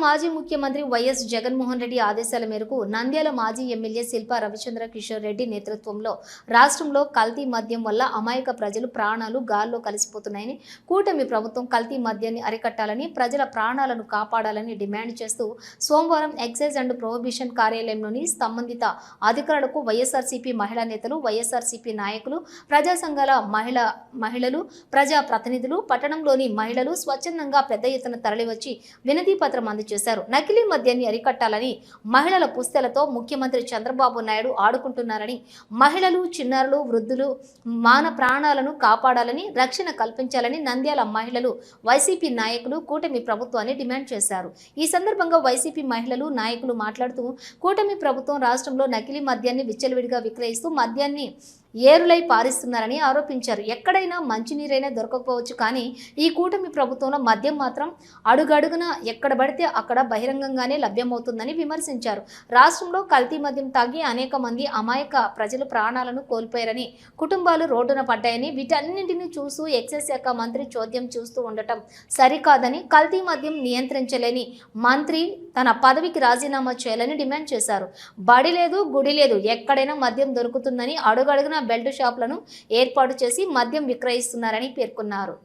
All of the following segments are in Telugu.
మాజీ ముఖ్యమంత్రి వైఎస్ జగన్మోహన్ రెడ్డి ఆదేశాల మేరకు నంద్యాల మాజీ ఎమ్మెల్యే శిల్పా రవిచంద్ర కిషోర్ రెడ్డి నేతృత్వంలో రాష్ట్రంలో కల్తీ మద్యం వల్ల అమాయక ప్రజలు ప్రాణాలు గాల్లో కలిసిపోతున్నాయని కూటమి ప్రభుత్వం కల్తీ మద్యాన్ని అరికట్టాలని ప్రజల ప్రాణాలను కాపాడాలని డిమాండ్ చేస్తూ సోమవారం ఎక్సైజ్ అండ్ ప్రొహిబిషన్ కార్యాలయంలోని సంబంధిత అధికారులకు వైఎస్ఆర్సీపీ మహిళా నేతలు వైఎస్ఆర్సీపీ నాయకులు ప్రజా సంఘాల మహిళ మహిళలు ప్రజా ప్రతినిధులు పట్టణంలోని మహిళలు స్వచ్ఛందంగా పెద్ద ఎత్తున తరలివచ్చి వినతి పత్రం చేశారు. నకిలీ మద్యాన్ని అరికట్టాలని మహిళల పుస్తెలతో ముఖ్యమంత్రి చంద్రబాబు నాయుడు ఆడుకుంటున్నారని మహిళలు చిన్నారులు వృద్ధులు మాన ప్రాణాలను కాపాడాలని రక్షణ కల్పించాలని నంద్యాల మహిళలు వైసీపీ నాయకులు కూటమి ప్రభుత్వాన్ని డిమాండ్ చేశారు. ఈ సందర్భంగా వైసీపీ మహిళలు నాయకులు మాట్లాడుతూ కూటమి ప్రభుత్వం రాష్ట్రంలో నకిలీ మద్యాన్ని విచ్చలవిడిగా విక్రయిస్తూ మద్యాన్ని ఏరులై పారిస్తున్నారని ఆరోపించారు. ఎక్కడైనా మంచినీరైనా దొరకకపోవచ్చు కానీ ఈ కూటమి ప్రభుత్వంలో మద్యం మాత్రం అడుగడుగున ఎక్కడ పడితే అక్కడ బహిరంగంగానే లభ్యమవుతుందని విమర్శించారు. రాష్ట్రంలో కల్తీ మద్యం తాగి అనేక మంది అమాయక ప్రజలు ప్రాణాలను కోల్పోయారని కుటుంబాలు రోడ్డున పడ్డాయని వీటన్నింటినీ చూస్తూ ఎక్సైజ్ శాఖ మంత్రి చోద్యం చూస్తూ ఉండటం సరికాదని కల్తీ మద్యం నియంత్రించలేని మంత్రి తన పదవికి రాజీనామా చేయాలని డిమాండ్ చేశారు. బడి లేదు గుడి లేదు. ఎక్కడైనా మద్యం దొరుకుతుందని అడుగడుగున బెల్ట్ షాపులను ఏర్పాటు చేసి మద్యం విక్రయిస్తున్నారని పేర్కొన్నారు.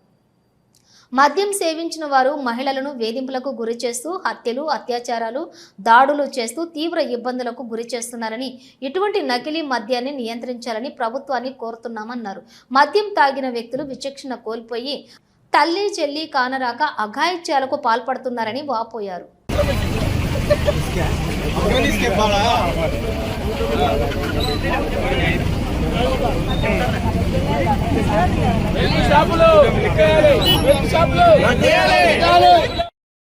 మద్యం సేవించిన వారు మహిళలను వేధింపులకు గురి చేస్తూ హత్యలు అత్యాచారాలు దాడులు చేస్తూ తీవ్ర ఇబ్బందులకు గురి చేస్తున్నారని ఇటువంటి నకిలీ మద్యాన్ని నియంత్రించాలని ప్రభుత్వాన్ని కోరుతున్నామన్నారు. మద్యం తాగిన వ్యక్తులు విచక్షణ కోల్పోయి తల్లి చెల్లి కానరాక అఘాయిత్యాలకు పాల్పడుతున్నారని వాపోయారు. షాపులు షాపులు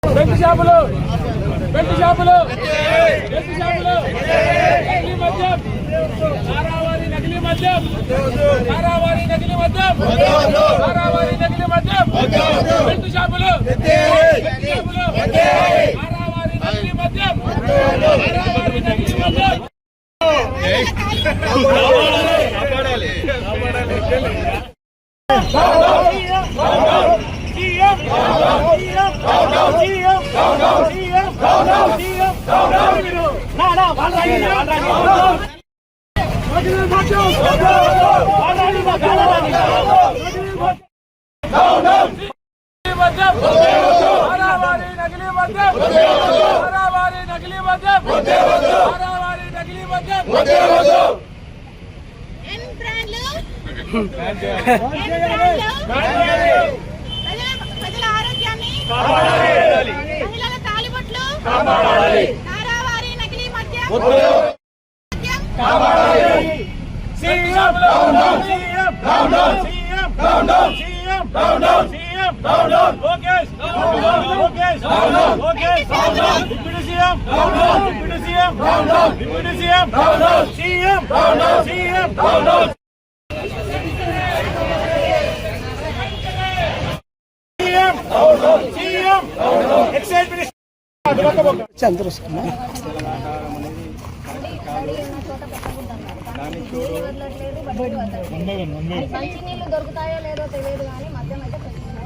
బెల్ట్ షాపులు బెల్ట్ షాపులు నకిలీ మద్యం కారావారి నకిలీ మద్యం కారావారి నకిలీ మద్యం కారావారి నకిలీ మద్యం షాపులు బెల్ట్ షాపులు కారావారి నకిలీ మద్యం కారావారి నకిలీ మద్యం కారావారి నకిలీ మద్యం ప్రజల ఆరోగ్యాన్ని మహిళల తాలిబొట్లు నారావారి నకిలీ మద్యం CM down down CM down down CM down down CM down down CM down down Lokesh down down Lokesh down down Lokesh మంచినీళ్ళు దొరుకుతాయో లేదో తెలియదు కానీ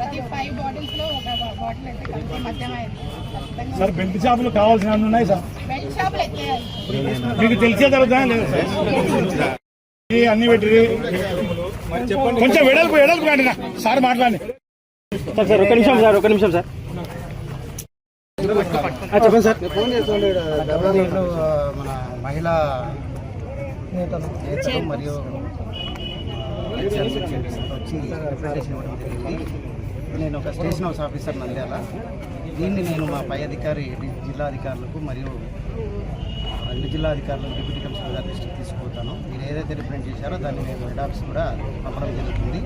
ప్రతి ఫైవ్ బాటిల్స్లో ఒక బాటిల్ అయితే కల్తీ మద్యం అయింది ఖచ్చితంగా సార్ బెల్ట్ షాపులు కావాల్సిన ఉన్నాయి సార్. బెల్ట్ షాపులు ఎత్తేయాలి. మీకు తెలిసే జరుగుతా లేదు సార్? అన్ని పెట్టి కొంచెం వెడల్పు వెడల్పు కండి. సార్ మాట్లాడి సార్ సార్ ఒక నిమిషం సార్ ఒక నిమిషం సార్. చెప్పండి సార్. ఫోన్ మన మహిళా నేతలు మరియు వచ్చి రిప్రజెంటేషన్ ఇవ్వడం జరిగింది. నేను ఒక స్టేషన్ హౌస్ ఆఫీసర్ నంద్యాల. దీన్ని నేను మా పై అధికారి జిల్లా అధికారులకు మరియు అన్ని జిల్లా అధికారులకు డిప్యూటీ కమిషనర్ గారి దృష్టికి తీసుకుపోతాను. మీరు ఏదైతే రిప్రజెంట్ చేశారో దాన్ని మేము హెడ్ ఆఫీస్ కూడా పంపడం జరుగుతుంది.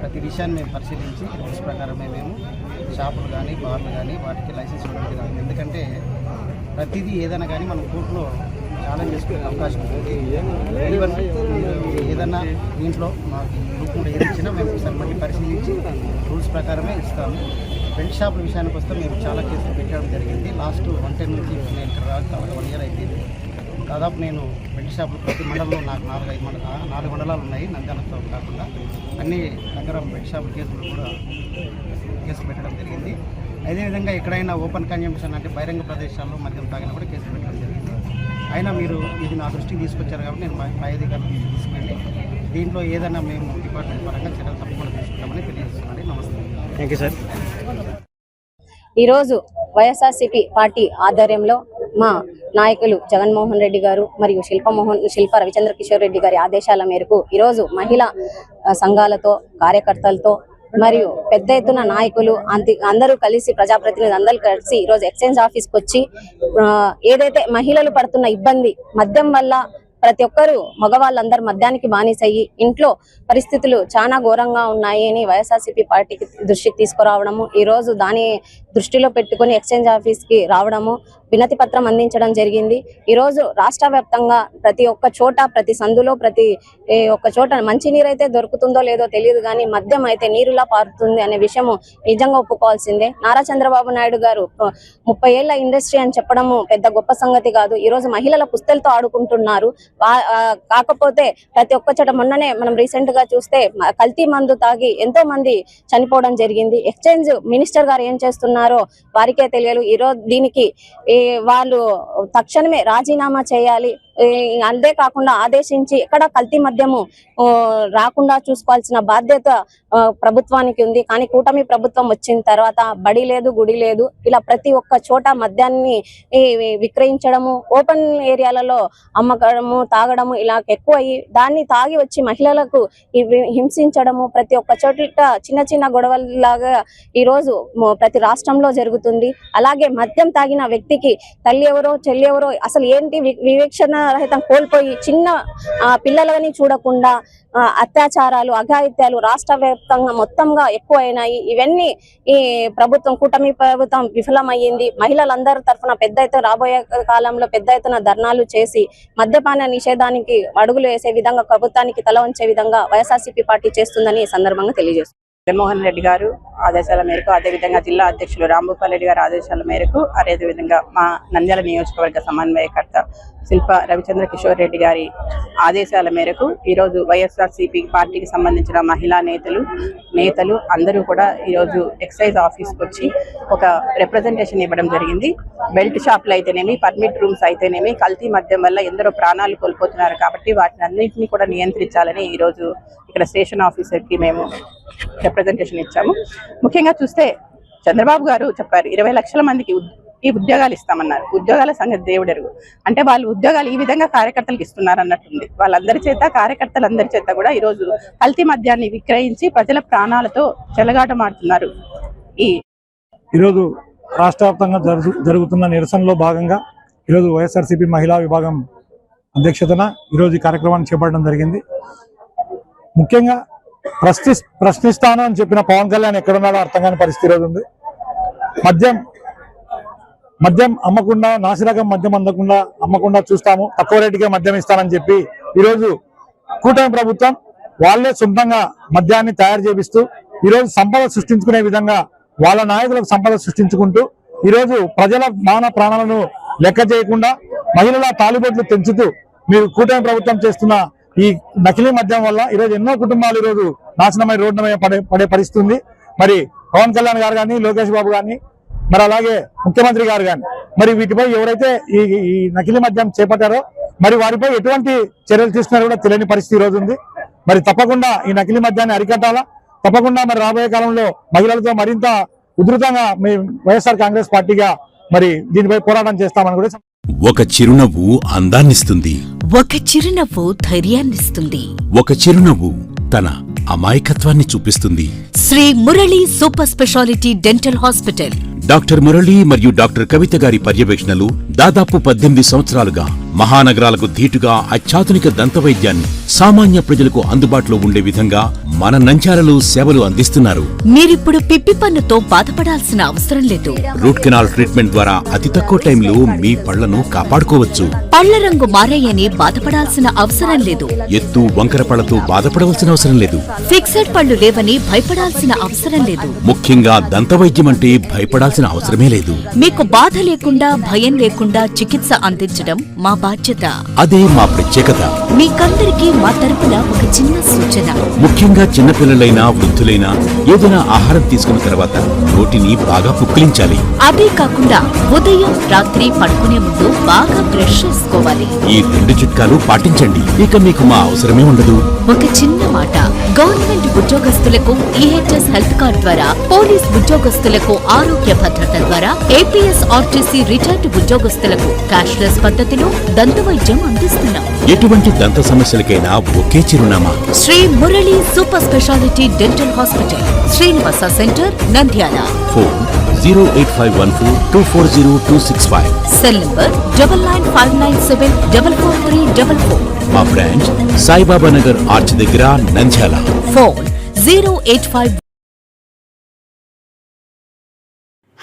ప్రతి విషయాన్ని మేము పరిశీలించి రూల్స్ ప్రకారమే మేము షాపులు కానీ బార్లు కానీ వాటికి లైసెన్స్ ఇవ్వడం జరుగుతుంది ఎందుకంటే ప్రతిదీ ఏదైనా కానీ మనం కోర్టులో ఛాలెంజ్ చేసుకునే అవకాశం ఉంది. ఏదన్నా దీంట్లో మాకు గ్రూప్ కూడా ఏది ఇచ్చినా మేము ఒకసారి పరిశీలించి రూల్స్ ప్రకారమే ఇస్తాము. బెల్ట్ షాపుల విషయానికి వస్తే మేము చాలా కేసులు పెట్టడం జరిగింది. లాస్ట్ వన్ టెన్ నుంచి నేను ఇక్కడ రాక వన్ ఇయర్ అయిపోయింది. దాదాపు నేను బెల్ట్ షాపులు ప్రతి మండలంలో నాకు నాలుగు ఐదు మండల నాలుగు మండలాలు ఉన్నాయి. నంద్యాలతో కాకుండా అన్ని దగ్గర బెల్ట్ షాపుల కేసులు కూడా కేసులు పెట్టడం జరిగింది. అదేవిధంగా ఎక్కడైనా ఓపెన్ కన్జంప్షన్ అంటే బహిరంగ ప్రదేశాల్లో మద్యం తాగినా కూడా కేసు పెట్టడం అయినా మీరు ఇది నా దృష్టికి తీసుకొచ్చారు కాబట్టి నేను మా అధికారులకు తీసుకెళ్ళి దీంట్లో ఏదైనా మేము డిపార్ట్మెంట్ పరంగా చర్యలు తప్పకుండా తీసుకుంటామని తెలియజేస్తున్నాను నమస్తే. Thank you sir. ఈరోజు వైఎస్ఆర్సీపీ పార్టీ ఆధ్వర్యంలో మా నాయకులు జగన్మోహన్ రెడ్డి గారు మరియు శిల్పమోహన్ శిల్ప రవిచంద్ర కిషోర్ రెడ్డి గారి ఆదేశాల మేరకు ఈరోజు మహిళా సంఘాలతో కార్యకర్తలతో మరియు పెద్ద ఎత్తున నాయకులు అందరూ కలిసి ప్రజాప్రతినిధులు అందరూ కలిసి ఈరోజు ఎక్స్చేంజ్ ఆఫీస్కి వచ్చి ఏదైతే మహిళలు పడుతున్న ఇబ్బంది మద్యం వల్ల ప్రతి ఒక్కరు మగవాళ్ళందరూ మద్యానికి బానిసయ్యి ఇంట్లో పరిస్థితులు చాలా ఘోరంగా ఉన్నాయి అని వైఎస్ఆర్సీపీ పార్టీకి దృష్టికి తీసుకురావడము ఈ రోజు దాని దృష్టిలో పెట్టుకొని ఎక్స్చేంజ్ ఆఫీస్కి రావడము వినతి పత్రం అందించడం జరిగింది. ఈ రోజు రాష్ట్ర వ్యాప్తంగా ప్రతి ఒక్క చోట ప్రతి సందులో ప్రతి ఒక్క చోట మంచినీరు అయితే దొరుకుతుందో లేదో తెలియదు కానీ మద్యం అయితే నీరులా పారుతుంది అనే విషయము నిజంగా ఒప్పుకోవాల్సిందే. నారా చంద్రబాబు నాయుడు గారు ముప్పై ఏళ్ళ ఇండస్ట్రీ అని చెప్పడము పెద్ద గొప్ప సంగతి కాదు. ఈ రోజు మహిళల పుస్తలతో ఆడుకుంటున్నారు. ఆ, కాకపోతే ప్రతి ఒక్క చోట మొన్ననే మనం రీసెంట్గా చూస్తే కల్తీ మందు తాగి ఎంతో మంది చనిపోవడం జరిగింది. ఎక్స్చేంజ్ మినిస్టర్ గారు ఏం చేస్తున్నారో వారికే తెలియదు ఈ రోజు దీనికి ఈ వాళ్ళు తక్షణమే రాజీనామా చేయాలి. ఈ అంతే కాకుండా ఆదేశించి ఎక్కడ కల్తీ మద్యము రాకుండా చూసుకోవాల్సిన బాధ్యత ప్రభుత్వానికి ఉంది. కానీ కూటమి ప్రభుత్వం వచ్చిన తర్వాత బడి లేదు గుడి లేదు. ఇలా ప్రతి ఒక్క చోట మద్యాన్ని ఈ, విక్రయించడము ఓపెన్ ఏరియాలలో అమ్మకడము తాగడము ఇలా ఎక్కువ అయ్యి దాన్ని తాగి వచ్చి మహిళలకు హింసించడము ప్రతి ఒక్క చోట చిన్న చిన్న గొడవలాగా ఈ రోజు ప్రతి రాష్ట్రంలో జరుగుతుంది. అలాగే మద్యం తాగిన వ్యక్తికి తల్లి ఎవరో చెల్లి ఎవరో అసలు ఏంటి వి- వివేక్షణ రహితం కోల్పోయి చిన్న ఆ, పిల్లలని చూడకుండా ఆ, అత్యాచారాలు అఘాయిత్యాలు రాష్ట్ర వ్యాప్తంగా మొత్తంగా ఎక్కువైనాయి. ఇవన్నీ ఈ ప్రభుత్వం కూటమి ప్రభుత్వం విఫలమయ్యింది. మహిళలందరి తరఫున పెద్ద ఎత్తున రాబోయే కాలంలో పెద్ద ఎత్తున ధర్నాలు చేసి మద్యపాన నిషేధానికి అడుగులు వేసే విధంగా ప్రభుత్వానికి తల వంచే విధంగా వైఎస్ఆర్సీపీ పార్టీ చేస్తుందని ఈ సందర్భంగా తెలియజేస్తుంది జగన్మోహన్ రెడ్డి గారు ఆదేశాల మేరకు అదేవిధంగా జిల్లా అధ్యక్షులు రాంభూపాల్ రెడ్డి గారి ఆదేశాల మేరకు అదేవిధంగా మా నంద్యాల నియోజకవర్గ సమన్వయకర్త శిల్ప రవిచంద్ర కిషోర్ రెడ్డి గారి ఆదేశాల మేరకు ఈరోజు వైఎస్ఆర్సీపీ పార్టీకి సంబంధించిన మహిళా నేతలు నేతలు అందరూ కూడా ఈరోజు ఎక్సైజ్ ఆఫీస్కి వచ్చి ఒక రిప్రజెంటేషన్ ఇవ్వడం జరిగింది. బెల్ట్ షాపులు అయితేనేమి పర్మిట్ రూమ్స్ అయితేనేమి కల్తీ మద్యం వల్ల ఎందరో ప్రాణాలు కోల్పోతున్నారు కాబట్టి వాటిని అన్నింటినీ కూడా నియంత్రించాలని ఈరోజు ఇక్కడ స్టేషన్ ఆఫీసర్కి మేము ప్రజెంటేషన్ ఇచ్చాము. ముఖ్యంగా చూస్తే చంద్రబాబు గారు చెప్పారు ఇరవై లక్షల మందికి ఈ ఉద్యోగాలు ఇస్తామన్నారు. ఉద్యోగాల సంగతి దేవుడెరుగు అంటే వాళ్ళు ఉద్యోగాలు ఈ విధంగా కార్యకర్తలకు ఇస్తున్నారు అన్నట్టుంది వాళ్ళందరి చేత కార్యకర్తలందరి చేత కూడా ఈరోజు కల్తీ మద్యాన్ని విక్రయించి ప్రజల ప్రాణాలతో చెలగాటమాడుతున్నారు ఈ ఈరోజు రాష్ట్ర వ్యాప్తంగా జరుగుతున్న నిరసనలో భాగంగా ఈరోజు వైఎస్ఆర్సీపీ మహిళా విభాగం అధ్యక్షతన ఈరోజు ఈ కార్యక్రమాన్ని చేపట్టడం జరిగింది. ముఖ్యంగా ప్రశ్ని ప్రశ్నిస్తాను అని చెప్పిన పవన్ కళ్యాణ్ ఎక్కడున్నాడో అర్థం కాని పరిస్థితి ఉంది. మద్యం మద్యం అమ్మకుండా నాసిరకం మద్యం అందకుండా అమ్మకుండా చూస్తాము. తక్కువ రేటుకే మద్యం ఇస్తానని చెప్పి ఈరోజు కూటమి ప్రభుత్వం వాళ్ళే సొంతంగా మద్యాన్ని తయారు చేపిస్తూ ఈరోజు సంపద సృష్టించుకునే విధంగా వాళ్ళ నాయకులకు సంపద సృష్టించుకుంటూ ఈరోజు ప్రజల మాన ప్రాణాలను లెక్క చేయకుండా మహిళల తాలిబొట్లు పెంచుతూ మీరు కూటమి ప్రభుత్వం చేస్తున్న ఈ నకిలీ మద్యం వల్ల ఈరోజు ఎన్నో కుటుంబాలు ఈరోజు నాశనమై రోడ్డుమై పడే పడే పరిస్థితి మరి పవన్ కళ్యాణ్ గారు కానీ లోకేష్ బాబు కానీ మరి అలాగే ముఖ్యమంత్రి గారు కానీ మరి వీటిపై ఎవరైతే ఈ ఈ నకిలీ మద్యం చేపట్టారో మరి వారిపై ఎటువంటి చర్యలు తీసుకున్నారో కూడా తెలియని పరిస్థితి ఈరోజు రోజు ఉంది. మరి తప్పకుండా ఈ నకిలీ మద్యాన్ని అరికట్టాలా? తప్పకుండా మరి రాబోయే కాలంలో మహిళలతో మరింత ఉధృతంగా మీ వైఎస్ఆర్ కాంగ్రెస్ పార్టీగా మరి దీనిపై పోరాటం చేస్తామని కూడా ఒక చిరునవ్వు అందాన్నిస్తుంది. ఒక చిరునవ్వు ధైర్యాన్నిస్తుంది. ఒక చిరునవ్వు తన అమాయకత్వాన్ని చూపిస్తుంది. Shri Murali super speciality dental hospital. Doctor Murali మరియు డాక్టర్ కవిత గారి పర్యవేక్షణలు దాదాపు పద్దెనిమిది సంవత్సరాలుగా మహానగరాలకు ధీటుగా అత్యాధునిక దంతవైద్యాన్ని సామాన్య ప్రజలకు అందుబాటులో ఉండే విధంగా మన నంచాలలో సేవలు అందిస్తున్నారు. మీరిప్పుడు పిప్పి పన్నుతో బాధపడాల్సిన అవసరం లేదు. రూట్ కెనాల్ ట్రీట్మెంట్ ద్వారా అతి తక్కువ టైంలో మీ పళ్ళను కాపాడుకోవచ్చు. పళ్ళ రంగు మారాయని బాధపడాల్సిన అవసరం లేదు. ఎత్తు వంకర పళ్ళతో బాధపడవలసిన అవసరం లేదు. ఫిక్సెడ్ పళ్ళు లేవని భయపడాల్సిన అవసరం లేదు. ముఖ్యంగా దంతవైద్యం అంటే భయపడాల్సిన భయపడాల్సిన అవసరమే లేదు. మీకు బాధ లేకుండా భయం లేకుండా చికిత్స అందించడం మా బాధ్యత. అదే మా ప్రత్యేకత. మీకందరికీ మా తరపున ఒక చిన్న సూచన. ముఖ్యంగా చిన్నపిల్లలైనా వృద్ధులైనా ఏదైనా ఆహారం తీసుకున్న తర్వాత నోటిని బాగా పుక్కిలించాలి. అదే కాకుండా ఉదయం రాత్రి పడుకునే ముందు బాగా బ్రష్ చేసుకోవాలి. ఈ రెండు చిట్కాలు పాటించండి. ఇక మీకు మా అవసరమే ఉండదు. ఒక చిన్న మాట. గవర్నమెంట్ ఉద్యోగస్తులకు ఈహెచ్ఎస్ హెల్త్ కార్డ్ ద్వారా పోలీస్ ఉద్యోగస్తులకు ఆరోగ్య భద్రత ద్వారా ఏపీఎస్ ఆర్టీసీ రిటైర్డ్ ఉద్యోగస్తులకు క్యాష్లెస్ పద్ధతిలో దంత వైద్యం అందిస్తున్నాం. ఎటువంటి దంత సమస్యలకైనా ఒకే చిరునామా. Shri Murali super speciality dental hospital Srinivasa centre Nandyal. Phone zero eight five one four two four zero two six five. Cell number double nine five nine seven double four three double four. మా బ్రాంచ్ సాయిబాబా నగర్ ఆర్చ్ దగ్గర Nandyal. Phone zero eight five